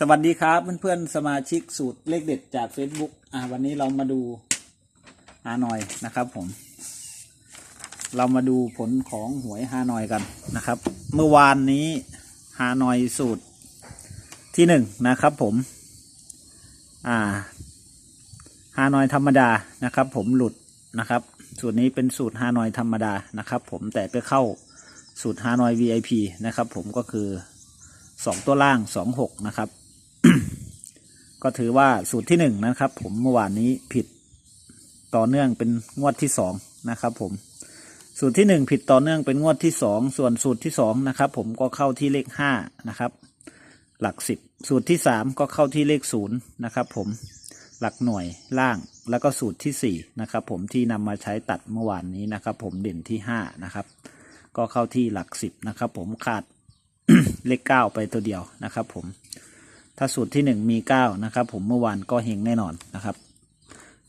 สวัสดีครับเพื่อนๆสมาชิกสูตรเลขเด็ดจาก Facebook อ่าวันนี้เรามาดูฮานอยนะครับผม เรามาดูผลของหวยฮานอยกันนะครับ เมื่อวานนี้ฮานอยสูตรที่หนึ่งนะครับผม อ่าฮานอยธรรมดานะครับ ผมหลุดนะครับ สูตรนี้เป็นสูตรฮานอยธรรมดานะครับ ผมแต่ไปเข้าสูตรฮานอย VIP นะครับ ผมก็คือสองตัวล่างสองหกนะครับ ก็ถือว่าสูตรที่หนึ่งนะครับ ผมเมื่อวานนี้ผิดต่อเนื่องเป็นงวดที่สองนะครับ ผม สูตรที่หนึ่งผิดต่อเนื่องเป็นงวดที่สองส่วนสูตรที่สองนะครับ ผมก็เข้าที่เลขห้านะครับ หลักสิบสูตรที่สามก็เข้าที่เลขศูนย์นะครับ ผมหลักหน่วยล่างแล้วก็สูตรที่สี่นะครับ ผมที่นำมาใช้ตัดเมื่อวานนี้นะครับ ผมเด่นที่ห้านะครับ ก็เข้าที่หลักสิบนะครับ ผมขาดเลขเก้าไปตัวเดียวนะครับ ผม ถ้าสูตรที่หนึ่งมีเก้านะครับ ผมเมื่อวานก็เฮงแน่นอนนะครับ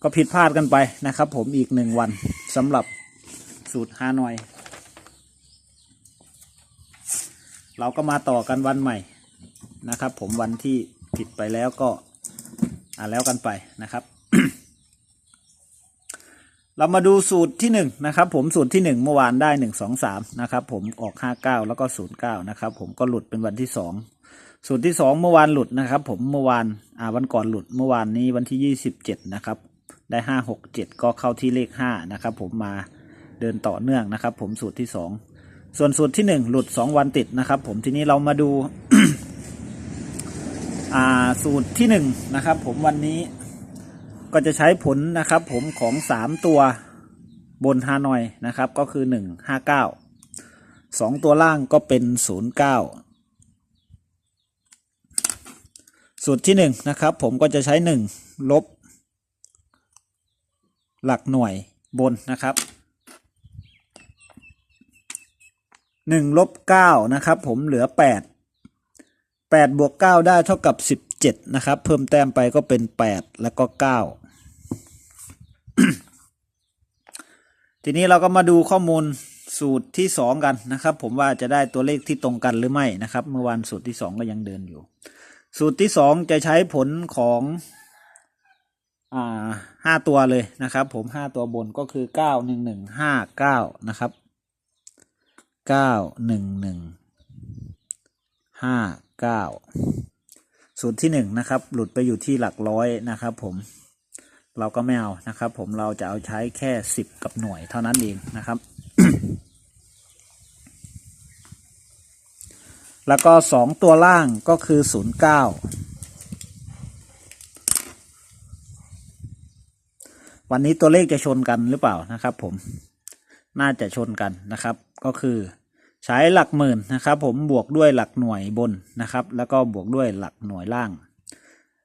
ก็ผิดพลาดกันไปนะครับ ผมอีกหนึ่งวันสำหรับสูตรฮานอย เราก็มาต่อกันวันใหม่นะครับ ผมวันที่ผิดไปแล้วก็อ่าแล้วกันไปนะครับ เรามาดูสูตรที่หนึ่งนะครับ ผมสูตรที่หนึ่งเมื่อวานได้หนึ่งสองสามนะครับ ผมออกห้าเก้าแล้วก็ศูนย์เก้านะครับ ผมก็หลุดเป็นวันที่สอง สูตรที่สองเมื่อวานหลุดนะครับ ผมเมื่อวานอ่าวันก่อนหลุดเมื่อวานนี้วันที่ยี่สิบเจ็ดนะครับ ได้ห้าหกเจ็ดก็เข้าที่เลขห้านะครับ ผมมาเดินต่อเนื่องนะครับ ผมสูตรที่สองส่วนสูตรที่หนึ่งหลุดสองวันติดนะครับ ผมทีนี้เรามาดูอ่าสูตรที่หนึ่งนะครับ ผมวันนี้ก็จะใช้ผลนะครับ ผมของสามตัวบนฮานอยนะครับ ก็คือหนึ่งห้าเก้าสองตัวล่างก็เป็นศูนย์เก้า สูตรที่หนึ่งนะครับผมก็จะใช้หนึ่งลบ หลักหน่วยบนนะครับหนึ่งลบเก้านะครับผมเหลือแปดแปดบวกเก้าได้เท่ากับสิบเจ็ดนะครับเพิ่มแต้มไปก็เป็นแปดแล้วก็เก้าทีนี้เราก็มาดูข้อมูลสูตรที่สองกันนะครับ ผมว่าจะได้ตัวเลขที่ตรงกันหรือไม่นะครับ เมื่อวานสูตรที่สองก็ยังเดินอยู่ สูตรที่สองจะใช้ผลของอ่าห้าตัวเลยนะครับ ผมห้าตัวบนก็คือเก้าหนึ่งหนึ่งห้าเก้านะครับเก้าหนึ่งหนึ่งห้าเก้าสูตรที่หนึ่งนะครับ หลุดไปอยู่ที่หลักร้อยนะครับ ผมเราก็ไม่เอานะครับ ผมเราจะเอาใช้แค่สิบกับหน่วยเท่านั้นเองนะครับ แล้วก็สองตัวล่างก็คือศูนย์เก้าวันนี้ตัวเลขจะชนกันหรือเปล่านะครับผม น่าจะชนกันนะครับ ก็คือใช้หลักหมื่นนะครับผมบวกด้วยหลักหน่วยบนนะครับ แล้วก็บวกด้วยหลักหน่วยล่าง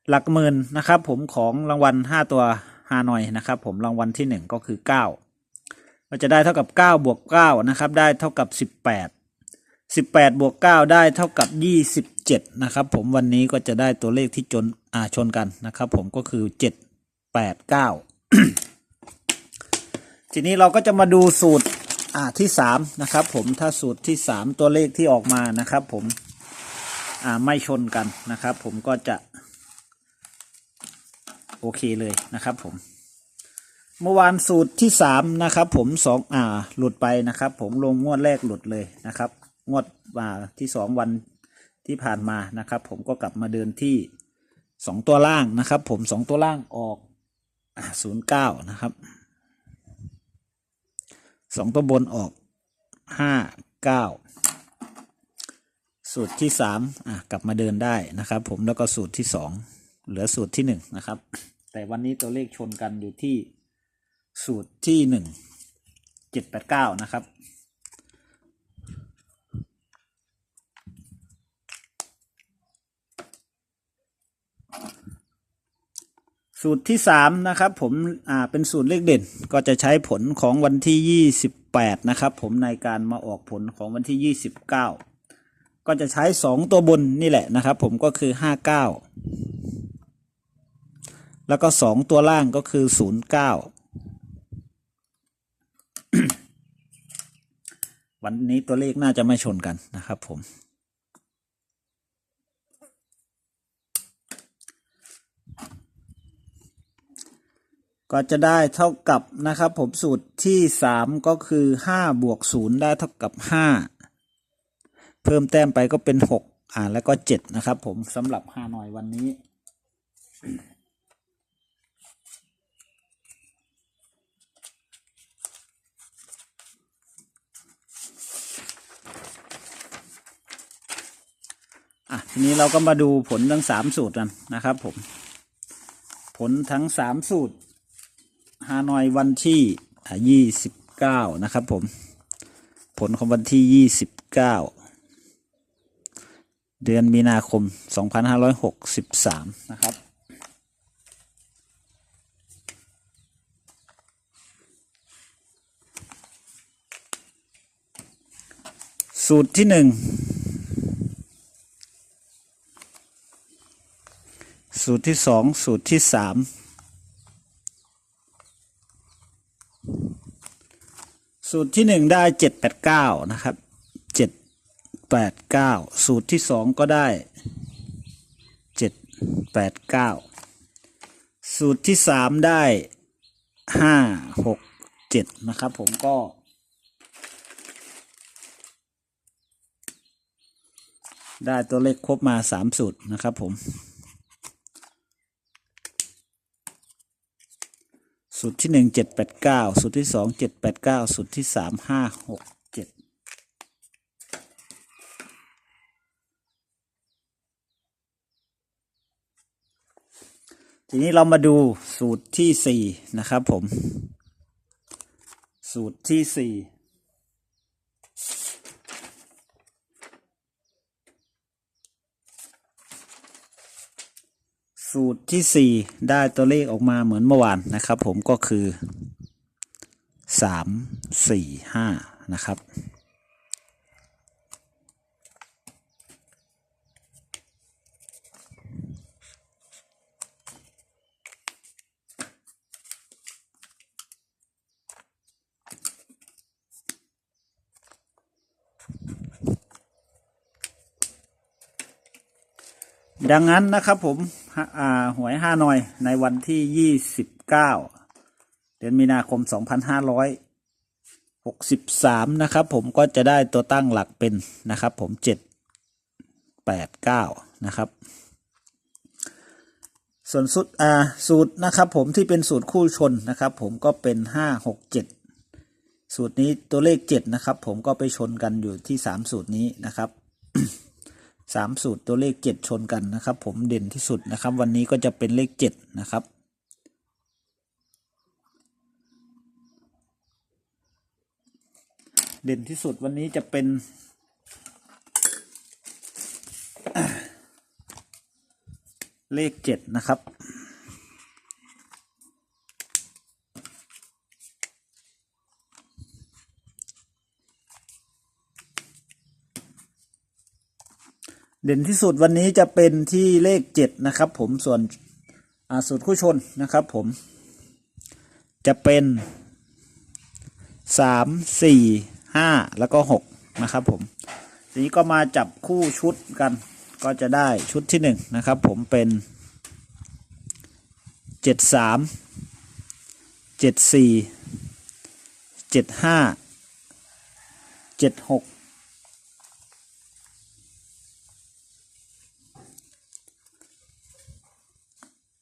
หลักหมื่นนะครับ ผมของรางวัลห้าตัวฮานอยนะครับ ผมรางวัลที่หนึ่งก็คือเก้าก็จะได้เท่ากับเก้าบวกเก้านะครับ ได้เท่ากับสิ บแปดสิบแปดบวกเก้าได้เท่ากับยี่สิบเจ็ดนะครับ ผมวันนี้ก็จะได้ตัวเลขที่จนอ่าชนกันนะครับ ผมก็คือเจ็ดแปดเก้าทีนี้เราก็จะมาดูสูตรอ่าที่สามนะครับ ผมถ้าสูตรที่สามตัวเลขที่ออกมานะครับ ผมอ่าไม่ชนกันนะครับ ผมก็จะโอเคเลยนะครับ ผมเมื่อวานสูตรที่สามนะครับ ผมสองอ่า หลุดไปนะครับ ผมลงงวดแรกหลุดเลยนะครับ งวดอ่าที่สองวันที่ผ่านมานะครับ ผมก็กลับมาเดินที่สองตัวล่างนะครับ ผมสองตัวล่างออกศูนย์เก้านะครับสองตัวบนออกห้าเก้าสูตรที่สามอะกลับมาเดินได้นะครับ ผมแล้วก็สูตรที่สองเหลือสูตรที่หนึ่งนะครับ แต่วันนี้ตัวเลขชนกันอยู่ที่สูตรที่หนึ่งเจ็ดแปดเก้านะครับ สูตรที่สามนะครับผมอ่าเป็นสูตรเลขเด่นก็จะใช้ผลของวันที่ยี่สิบแปดนะครับผมในการมาออกผลของวันที่ยี่สิบเก้าก็จะใช้สองตัวบนนี่แหละนะครับ ผมก็คือห้าเก้าแล้วก็สองตัวล่างก็คือศูนย์เก้าวันนี้ตัวเลขน่าจะไม่ชนกันนะครับผม ก็จะได้เท่ากับนะครับผมสูตรที่สามก็คือห้าบวกศูนย์ได้เท่ากับห้าเพิ่มแต้มไปก็เป็นหกอ่าแล้วก็เจ็ดนะครับผมสำหรับฮานอยวันนี้ อะทีนี้เราก็มาดูผลทั้งสามสูตรกันนะครับผม ผลทั้งสามสูตร ฮานอยวันที่ยี่สิบเก้านะครับผม ผลของวันที่ยี่สิบเก้าเดือนมีนาคมสองพันห้าร้อยหกสิบสามนะครับ สูตรที่หนึ่งสูตรที่สองสูตรที่สาม สูตรที่หนึ่งได้เจ็ดแปดเก้านะครับเจ็ดแปดเก้าสูตรที่สองก็ได้เจ็ดแปดเก้าสูตรที่สามได้ห้าหกเจ็ดนะครับผมก็ได้ตัวเลขครบมาสามสูตรนะครับผม สูตรที่หนึ่งเจ็ดแปดเก้าสูตรที่สองเจ็ดแปดเก้าสูตรที่สามห้าหกเจ็ดทีนี้เรามาดูสูตรที่สี่นะครับผม สูตรที่สี่ สูตรที่สี่ได้ตัวเลขออกมาเหมือนเมื่อวานนะครับ ผมก็คือสามสี่ห้านะครับ ดังนั้นนะครับผม หวยห้าหน่อยในวันที่ยี่สิบเก้าเดือนมีนาคมสองพันห้าร้อยหกสิบสามนะครับ ผมก็จะได้ตัวตั้งหลักเป็นนะครับ ผมเจ็ดแปดเก้านะครับ ส่วนสูตรอ่าสูตรนะครับ ผมที่เป็นสูตรคู่ชนนะครับ ผมก็เป็นห้าหกเจ็ดสูตรนี้ตัวเลขเจ็ดนะครับ ผมก็ไปชนกันอยู่ที่สามสูตรนี้นะครับ สามสูตรตัวเลขเจ็ดชนกันนะครับ ผมเด่นที่สุดนะครับ วันนี้ก็จะเป็นเลขเจ็ดนะครับเด่นที่สุดวันนี้จะเป็น เลขเจ็ดนะครับ เด่นที่สุดวันนี้จะเป็นที่เลขเจ็ดนะครับ ผมส่วนอาสูตรคู่ชนนะครับผม จะเป็นสามสี่ห้าแล้วก็หกนะครับผมทีนี้ก็มาจับคู่ชุดกันก็จะได้ชุดที่หนึ่งนะครับ ผมเป็นเจ็ดสามเจ็ดสี่เจ็ดห้าเจ็ดหก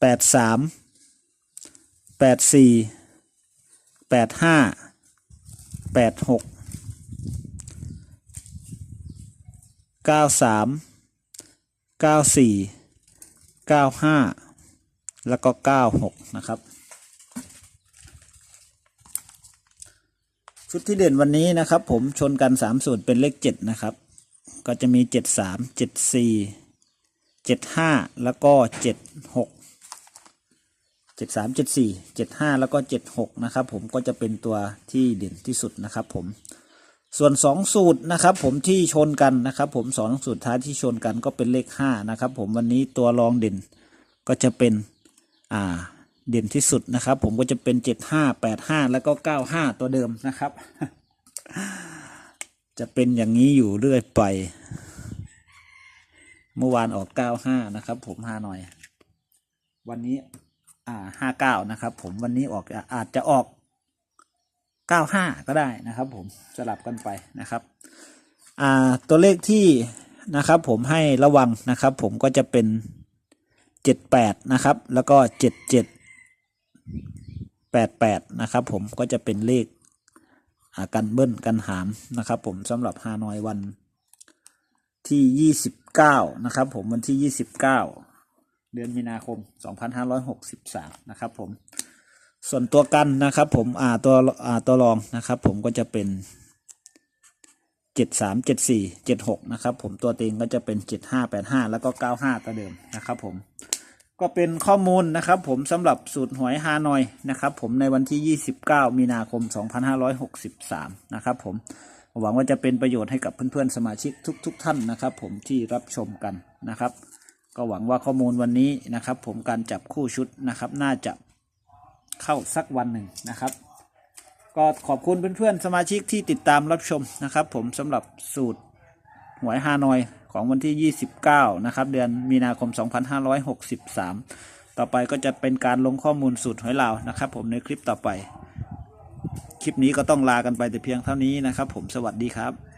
แปดสามแปดสี่แปดห้าแปดหกเก้าสามเก้าสี่เก้าห้าแล้วก็เก้าหกนะครับ ชุดที่เด่นวันนี้นะครับผมชนกันสามสูตรเป็นเลขเจ็ดนะครับ ก็จะมีเจ็ดสามเจ็ดสี่เจ็ดห้าแล้วก็เจ็ดหก เจ็ดสามเจ็ดสี่เจ็ดห้าแล้วก็เจ็ดหกนะครับผมก็จะเป็นตัวที่เด่นที่สุดนะครับผมส่วนสองสูตรนะครับผมที่ชนกันนะครับผมสองสูตรท้ายที่ชนกันก็เป็นเลขห้านะครับผมวันนี้ตัวรองเด่นก็จะเป็นอ่าเด่นที่สุดนะครับผมก็จะเป็นเจ็ดห้าแปดห้าแล้วก็เก้าห้าตัวเดิมนะครับ จะเป็นอย่างนี้อยู่เรื่อยไปเมื่อวานออกเก้าห้านะครับผมหาหน่อย วันนี้ อ่าห้าเก้านะครับ ผมวันนี้ออกอาจจะออกเก้าห้าก็ได้นะครับ ผมสลับกันไปนะครับอ่าตัวเลขที่นะครับ ผมให้ระวังนะครับ ผมก็จะเป็นเจ็ดแปดนะครับ แล้วก็เจ็ดเจ็ดแปดแปดนะครับ ผมก็จะเป็นเลขอากันเบิ้ลกันหามนะครับ ผมสำหรับฮานอยวันที่ยี่สิบเก้านะครับ ผมวันที่ยี่สิบ เดือนมีนาคมสองพันะครับผม ส่วนตัวกันนะครับผมอ่าตัวอ่าตัวรองนะครับผมก็จะเป็นเจ็ดสามเจ็ดสี่เจ็ดหกนะครับผมตัวเต็งก็จะเป็นเจ็ดห้าแล้วก็เก้าห้าตัวเดิมนะครับผมก็เป็นข้อมูลนะครับผมสำหรับสูตรหวยฮานอยนะครับผมในวันที่ 29 มีนาคม 2563 นะครับผมหวังว่าจะเป็นประโยชน์ให้กับเพื่อนๆสมาชิกทุกๆท่านนะครับผมที่รับชมกันนะครับ ก็หวังว่าข้อมูลวันนี้นะครับ ผมการจับคู่ชุดนะครับ น่าจะเข้าสักวันหนึ่งนะครับ ก็ขอบคุณเพื่อนๆสมาชิกที่ติดตามรับชมนะครับ ผมสำหรับสูตรหวยฮานอยของวันที่ 29 นะครับ เดือนมีนาคม 2563 ต่อไปก็จะเป็นการลงข้อมูลสูตรหวยลาวนะครับ ผมในคลิปต่อไป คลิปนี้ก็ต้องลากันไปแต่เพียงเท่านี้นะครับ ผมสวัสดีครับ